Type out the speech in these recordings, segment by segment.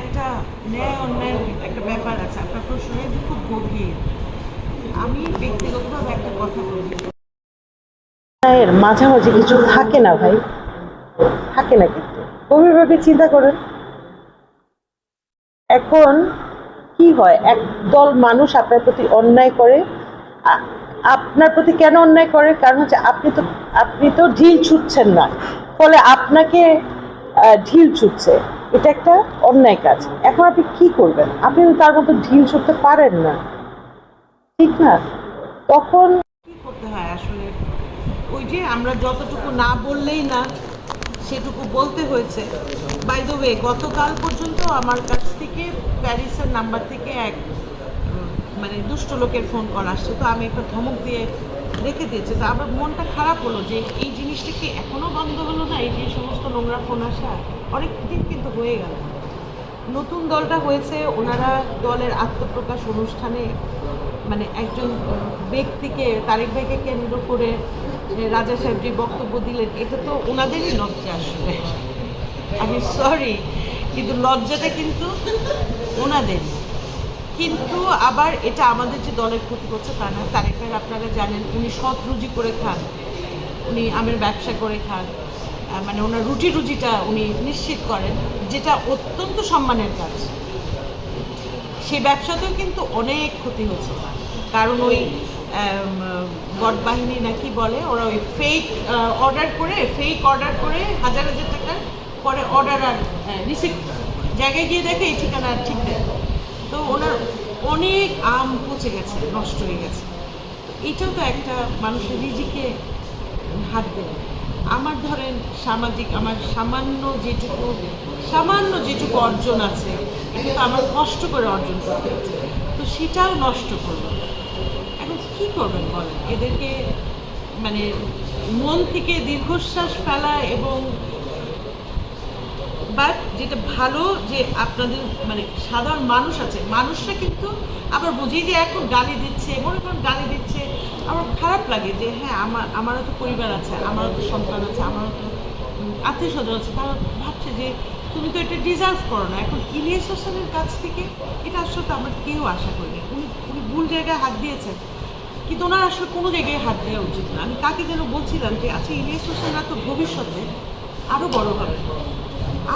একটা ন্যায় অন্যায়ের একটা ব্যাপার আছে, আপনার প্রশ্নটা কিন্তু খুব গভীর। আমি ব্যক্তিগতভাবে একটা কথা বলি এর মাঝামাঝি কিছু থাকে না ভাই? থাকে না কিন্তু। গভীরভাবে চিন্তা করেন? এখন কি হয়? এক দল মানুষ আপনার প্রতি অন্যায় করে। আপনার প্রতি কেন অন্যায় করে? কারণ হচ্ছে আপনি তো আপনি তো ঢিল ছুটছেন না। ফলে আপনাকে ঢিল ছুটছে। এটা একটা অন্যায় কাজ। এখন আপনি কি করবেন? আপনি তো তার মতো ঢিল ছুটতে পারেন না। ঠিক না? তখন কি করতে হয় আসলে? ওই যে আমরা যতটুকু না বললেই না, সেটুকু বলতে হয়েছে। বাই দ্য ওয়ে গতকাল পর্যন্ত আমার কাছ থেকে প্যারিসের নাম্বার থেকে এক মানে দুষ্ট লোকের ফোন কল আসছে। তো আমি একটা ধমক দিয়ে রেখে দিয়েছে। তো আমার মনটা খারাপ হলো যে এই জিনিসটা কি এখনও বন্ধ হলো না? এই যে সমস্ত নোংরা ফোন আসা অনেক দিন কিন্তু হয়ে গেল। নতুন দলটা হয়েছে, ওনারা দলের আত্মপ্রকাশ অনুষ্ঠানে মানে একজন ব্যক্তিকে, তারেক ভাইকে কেন্দ্র করে রাজা সাহেব যে বক্তব্য দিলেন, এটা তো ওনাদেরই লজ্জা আসলে। আমি সরি কিন্তু লজ্জাটা কিন্তু ওনাদের কিন্তু আবার এটা আমাদের যে দলের ক্ষতি করছে তা না। তারেক ভাই আপনারা জানেন, উনি সৎ রুজি করে খান। উনি আমের ব্যবসা করে খান। মানে ওনার রুটি রুজিটা উনি নিশ্চিত করেন, যেটা অত্যন্ত সম্মানের কাজ। সেই ব্যবসাতেও কিন্তু অনেক ক্ষতি হচ্ছে। কারণ ওই গড বাহিনী নাকি বলে, ওরা ওই ফেক অর্ডার করে ফেক অর্ডার করে হাজার হাজার টাকার পরে অর্ডার আর রিসিভ জায়গায় গিয়ে দেখে এই ঠিকানা ঠিক নেই। তো ওনার অনেক আম পচে গেছে, নষ্ট হয়ে গেছে। এটাও তো একটা মানুষের রিজিকে হাত দেয়। আমার ধরেন সামাজিক, আমার সামান্য যেটুকু সামান্য যেটুকু অর্জন আছে, এটা তো আমার কষ্ট করে অর্জন করতে হচ্ছে। তো সেটাও নষ্ট করব। এখন কী করবেন বলেন? এদেরকে মানে মন থেকে দীর্ঘশ্বাস ফেলা এবং বাট যেটা ভালো যে আপনাদের মানে সাধারণ মানুষ আছে, মানুষরা কিন্তু আবার বুঝি যে এখন গালি দিচ্ছে, মনে করেন গালি দিচ্ছে, আমার খারাপ লাগে যে হ্যাঁ আমার, আমারও তো পরিবার আছে, আমারও তো সন্তান আছে, আমারও তো আত্মীয় স্বজন আছে, তারা ভাবছে যে তুমি তো এটা ডিজার্ভ করো না। এখন ইলিয়াস হোসেনের কাছ থেকে এটা আসলে তো আমরা কেউ আশা করিনি। উনি উনি ভুল জায়গায় হাত দিয়েছেন। কিন্তু ওনার আসলে কোনো জায়গায় হাত দেওয়া উচিত না। আমি তাকে যেন বলছিলাম যে আচ্ছা ইলিয়াস হোসেনরা তো ভবিষ্যতে আরও বড় হবে।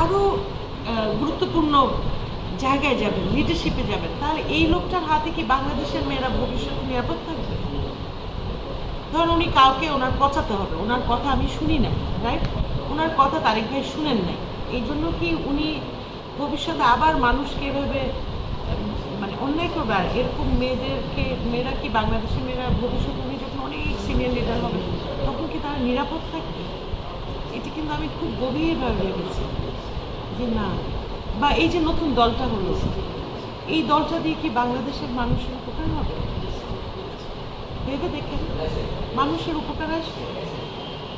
আরও গুরুত্বপূর্ণ জায়গায় যাবেন লিডারশিপে যাবেন, তাহলে এই লোকটার হাতে কি বাংলাদেশের মেয়েরা ভবিষ্যতে নিরাপদ থাকবে? ধরুন উনি কাউকে ওনার পচাতে হবে, ওনার কথা আমি শুনি না রাইট ওনার কথা তারেক ভাই শুনেন নাই। এই জন্য কি উনি ভবিষ্যতে আবার মানুষকে এভাবে মানে অন্যায় করবে? আর এরকম মেয়েদেরকে, মেয়েরা কি বাংলাদেশের মেয়েরা ভবিষ্যতে উনি যখন অনেক সিনিয়র লিডার হবে, তখন কি তারা নিরাপদ থাকবে? এটি কিন্তু আমি খুব গভীরভাবে ভেবেছি। যে না, বা এই যে নতুন দলটা হলো, এই দলটা দিয়ে কি বাংলাদেশের মানুষের উপকার হবে? ভেবে দেখেন, মানুষের উপকার আসবে?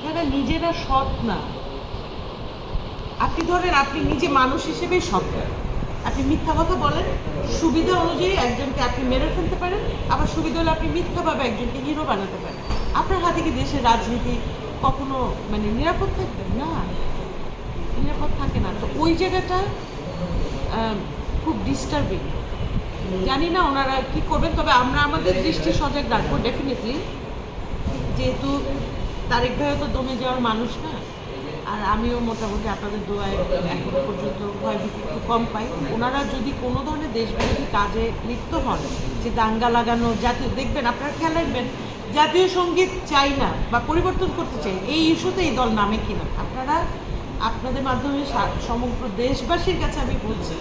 যারা নিজেরা সৎ না, আপনি ধরেন, আপনি নিজে মানুষ হিসেবে সৎ আপনি মিথ্যা কথা বলেন, সুবিধা অনুযায়ী একজনকে আপনি মেরে ফেলতে পারেন, আবার সুবিধা হলে আপনি মিথ্যাভাবে একজনকে হিরো বানাতে পারেন। আপনার হাতে কি দেশের রাজনীতি কখনো মানে নিরাপদ থাকবে? না। নিরাপদ থাকে না। তো ওই জায়গাটা খুব ডিস্টার্বিং জানি না ওনারা কি করবেন, তবে আমরা আমাদের দৃষ্টি সজাগ রাখব ডেফিনেটলি যেহেতু তারেক ভাইও তো দমে যাওয়ার মানুষ না, আর আমিও মোটামুটি আপনাদের দোয়ায় এখনও পর্যন্ত ভয়ভীতি একটু কম পাই। ওনারা যদি কোনো ধরনের দেশবিরোধী কাজে লিপ্ত হন, যে দাঙ্গা লাগানো জাতীয়, দেখবেন আপনারা খেয়াল রাখবেন, জাতীয় সংগীত চাই না বা পরিবর্তন করতে চাই, এই ইস্যুতে এই দল নামে কিনা। আপনারা আপনাদের মাধ্যমে সমগ্র দেশবাসীর কাছে আমি বলছি,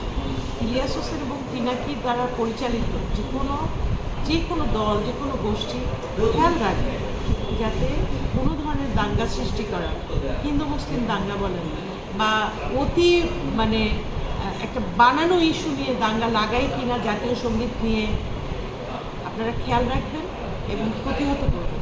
ইলিয়াস হোসেন এবং পিনাকির দ্বারা পরিচালিত যে কোনো যে কোনো দল যে কোনো গোষ্ঠী, খেয়াল রাখবে যাতে কোনো ধরনের দাঙ্গা সৃষ্টি করা হিন্দু মুসলিম দাঙ্গা বলেন বা অতি মানে একটা বানানো ইস্যু নিয়ে দাঙ্গা লাগাই কিনা জাতীয় সংগীত নিয়ে আপনারা খেয়াল রাখবেন এবং প্রতিহত করবেন।